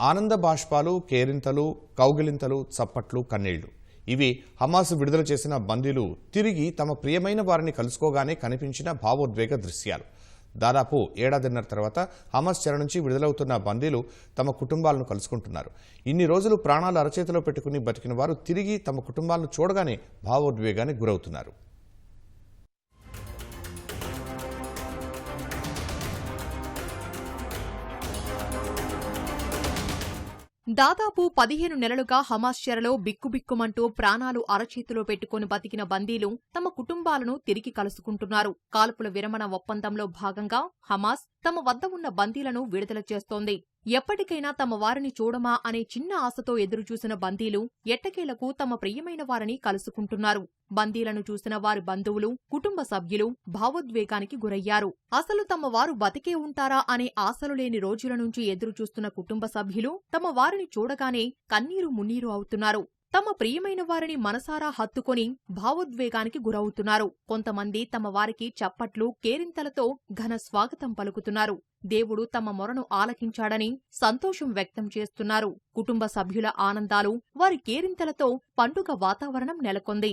ఆనంద బాష్పాలు కేరింతలు కౌగిలింతలు చప్పట్లు కన్నీళ్ళు. ఇవి హమాస్ విడుదల చేసిన బందీలు తిరిగి తమ ప్రియమైన వారిని కలుసుకోగానే కనిపించిన భావోద్వేగ దృశ్యాలు. దాదాపు ఏడాదిన్నర తర్వాత హమాస్ చెర నుంచి విడుదలవుతున్న బందీలు తమ కుటుంబాలను కలుసుకుంటున్నారు. ఇన్ని రోజులు ప్రాణాలు అరచేతిలో పెట్టుకుని బతికిన వారు తిరిగి తమ కుటుంబాలను చూడగానే భావోద్వేగానికి గురవుతున్నారు. దాదాపు పదిహేను నెలలుగా హమాస్ చెరలో బిక్కుబిక్కుమంటూ ప్రాణాలు అరచేతిలో పెట్టుకుని బతికిన బందీలు తమ కుటుంబాలను తిరిగి కలుసుకుంటున్నారు. కాల్పుల విరమణ ఒప్పందంలో భాగంగా హమాస్ తమ వద్ద ఉన్న బందీలను విడుదల చేస్తోంది. ఎప్పటికైనా తమ వారిని చూడమా అనే చిన్న ఆశతో ఎదురుచూసిన బందీలు ఎట్టకేలకు తమ ప్రియమైన వారిని కలుసుకుంటున్నారు. బందీలను చూసిన వారి బంధువులు కుటుంబ సభ్యులు భావోద్వేగానికి గురయ్యారు. అసలు తమ వారు బతికే ఉంటారా అనే ఆశలు లేని రోజుల నుంచి ఎదురుచూస్తున్న కుటుంబ సభ్యులు తమ వారిని చూడగానే కన్నీరు మున్నీరు అవుతున్నారు. తమ ప్రియమైన వారిని మనసారా హత్తుకొని భావోద్వేగానికి గురవుతున్నారు. కొంతమంది తమ వారికి చప్పట్లు కేరింతలతో ఘన స్వాగతం పలుకుతున్నారు. దేవుడు తమ మొరను ఆలకించాడని సంతోషం వ్యక్తం చేస్తున్నారు. కుటుంబ సభ్యుల ఆనందాలు వారి కేరింతలతో పండుగ వాతావరణం నెలకొంది.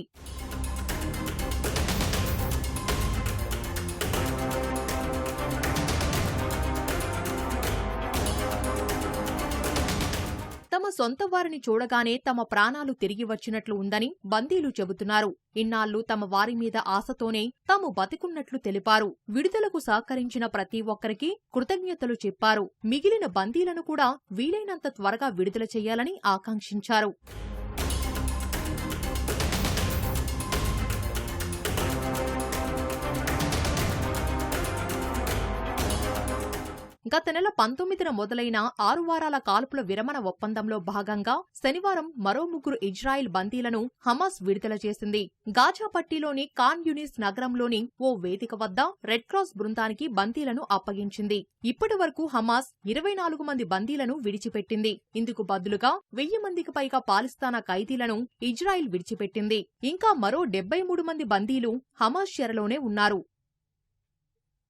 తమ సొంత వారిని చూడగానే తమ ప్రాణాలు తిరిగి వచ్చినట్లు ఉందని బందీలు చెబుతున్నారు. ఇన్నాళ్ళు తమ వారి మీద ఆశతోనే తాము బతికున్నట్లు తెలిపారు. విడుదలకు సహకరించిన ప్రతి ఒక్కరికి కృతజ్ఞతలు చెప్పారు. మిగిలిన బందీలను కూడా వీలైనంత త్వరగా విడుదల చేయాలని ఆకాంక్షించారు. గత నెల పంతొమ్మిదిన మొదలైన ఆరు వారాల కాల్పుల విరమణ ఒప్పందంలో భాగంగా శనివారం మరో ముగ్గురు ఇజ్రాయిల్ బందీలను హమాస్ విడుదల చేసింది. గాజా పట్టీలోని కాన్ యునిస్ నగరంలోని ఓ వేదిక వద్ద రెడ్ క్రాస్ బృందానికి బందీలను అప్పగించింది. ఇప్పటి వరకు హమాస్ ఇరవై నాలుగు మంది బందీలను విడిచిపెట్టింది. ఇందుకు బదులుగా వెయ్యి మందికి పైగా పాలిస్తానా ఖైదీలను ఇజ్రాయిల్ విడిచిపెట్టింది. ఇంకా మరో డెబ్బై మూడు మంది బందీలు హమాస్ చెరలోనే ఉన్నారు.